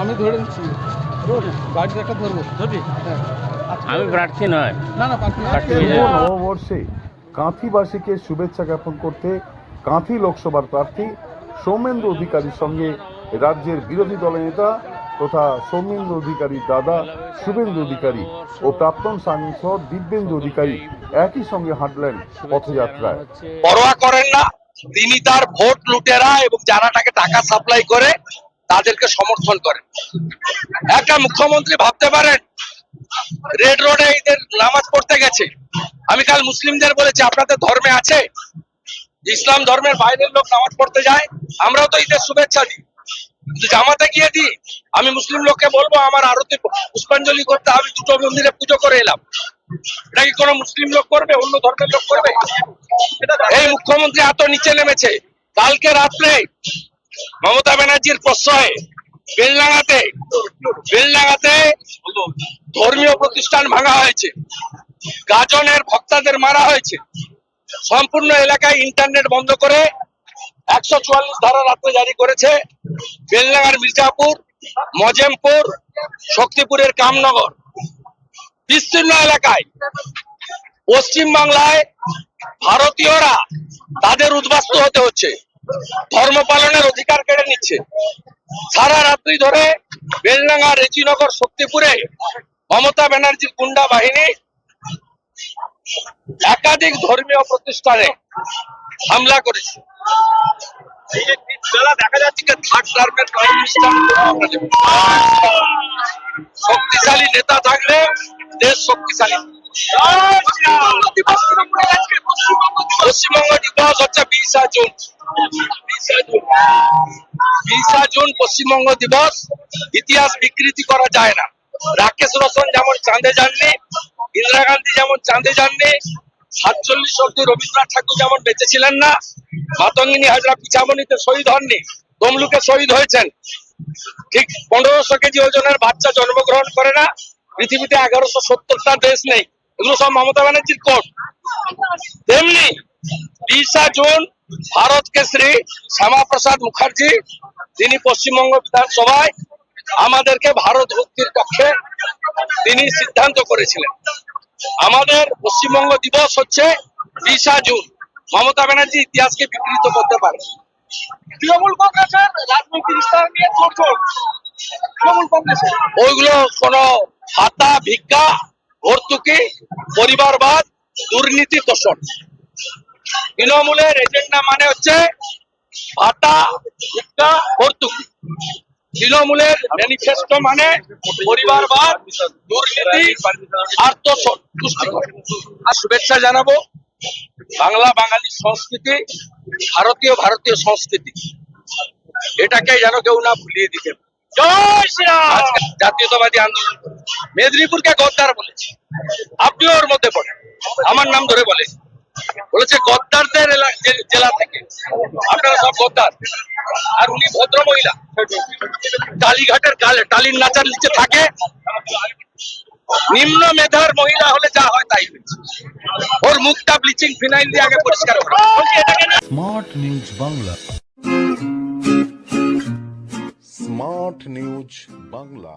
আমি ধরে নিচ্ছি। গাড়িটা একটা ধরবো। ধরবি? আমি প্রার্থী নয়। না না নববর্ষে কাঁথিবাসীকে শুভেচ্ছা জ্ঞাপন করতে কাঁথি লোকসভার প্রার্থী সৌমেন্দ্র অধিকারীর সঙ্গে রাজ্যের বিরোধী দলের নেতা তথা সৌমেন্দ্র অধিকারীর দাদা শুভেন্দু অধিকারী ও প্রাক্তন সাংসদ দিব্যেন্দু অধিকারী একই সঙ্গে হাঁটলেন পথযাত্রায়। পরোয়া করেন না, তিনি তার ভোট লুটেরা এবং যারা তাকে টাকা সাপ্লাই করে তাদেরকে সমর্থন করেন। একটা মুখ্যমন্ত্রী ভাবতে পারেন, রেড রোডে এদের নামাজ পড়তে গেছে। আমি কাল মুসলিমদের বলেছি, আপনাদের ধর্মে আছে? ইসলাম ধর্মের বাইরের লোক নামাজ পড়তে যায়, আমরাও তো ঈদের শুভেচ্ছা দিই। জামাতে গিয়ে দিই আমি মুসলিম লোককে বলব, আমার আরতি পুষ্পাঞ্জলি করতে, আমি দুটো মন্দিরে পুজো করে এলাম। এটা কি কোনো মুসলিম লোক করবে, অন্য ধর্মের লোক করবে? এই মুখ্যমন্ত্রী এত নিচে নেমেছে। কালকে রাত্রে মমতা ব্যানার্জির প্রশ্রয়ে বেলডাঙ্গাতে বেলডাঙ্গাতে ধর্মীয় প্রতিষ্ঠান ভাঙা হয়েছে। গাজনের ভক্তাদের মারা হয়েছে। সম্পূর্ণ এলাকায় ইন্টারনেট বন্ধ করে একশো চুয়াল্লিশ ধারা রাত্রে জারি করেছে বেলডাঙ্গার মির্জাপুর, মজেমপুর, শক্তিপুরের কামনগর। বিস্তীর্ণ এলাকায় পশ্চিম বাংলায় ভারতীয়রা তাদের উদ্বাস্ত হতে হচ্ছে, ধর্ম পালনের অধিকার কেড়ে নিচ্ছে। সারা রাত্রি ধরে বেলডাঙ্গা রেজিনগর, শক্তিপুরে মমতা ব্যানার্জির গুন্ডা বাহিনী একাধিক ধর্মীয় প্রতিষ্ঠানে হামলা করেছে। শক্তিশালী নেতা থাকলে দেশ শক্তিশালী। পশ্চিমবঙ্গ দিবস হচ্ছে বিশা জুন। বিশা জুন পশ্চিমবঙ্গ দিবস। ইতিহাস বিকৃতি করা যায় না। রাকেশ রোশন যেমন চাঁদে যাননি, ইন্দিরা গান্ধী যেমন চাঁদে যাননি সাতচল্লিশ অব্দি রবীন্দ্রনাথ ঠাকুর যেমন বেঁচে ছিলেন না, মাতঙ্গিনী হাজরা পিছামণিতে শহীদ হননি, তমলুকে শহীদ হয়েছেন। ঠিক পনেরোশো কেজি ওজনের বাচ্চা জন্মগ্রহণ করে না, পৃথিবীতে এগারোশো সত্তরটা দেশ নেই, এগুলো সব মমতা ব্যানার্জির কোট। তেমনি বিশা জুন, ভারত কেশরী শ্যামা প্রসাদ মুখার্জি, তিনি পশ্চিমবঙ্গ বিধানসভায় আমাদেরকে ভারত ভক্তির পক্ষে তিনি সিদ্ধান্ত করেছিলেন। আমাদের পশ্চিমবঙ্গ দিবস হচ্ছে বিশা জুন। মমতা ব্যানার্জি ইতিহাসকে বিকৃত করতে পারে। তৃণমূল কংগ্রেসের রাজনৈতিক ইস্তার নিয়ে তোড়জোড় তৃণমূল কংগ্রেসের। ওইগুলো কোনো হাতা ভিক্ষা ভর্তুকি পরিবারবাদ দুর্নীতি তোষণ। তৃণমূলের এজেন্ডা মানে হচ্ছে ভাতা ভিক্ষা ভর্তুকি। তৃণমূলের ম্যানিফেস্টো মানে পরিবারবাদ, দুর্নীতি আর আর শুভেচ্ছা জানাব বাংলা বাঙালি সংস্কৃতি, ভারতীয় ভারতীয় সংস্কৃতি। এটাকে যেন কেউ না ভুলিয়ে দিতে। জাতীয়তাবাদী আন্দোলন। মেদিনীপুরকে গদ্দার বলেছে। আপনিও ওর মধ্যে পড়েন। আমার নাম ধরে বলে বলেছে গদ্দারদের জেলা থেকে। আপনারা সব গদ্দার। আর উনি ভদ্র মহিলা টালিঘাটের গালে টালির নাচার নিচে থাকে। নিম্ন মেধার মহিলা হলে যা হয় তাই ওর মুখটা ব্লিচিং ফিনাইল দিয়ে আগে পরিষ্কার করে। Smart news Bangla. Smart news Bangla.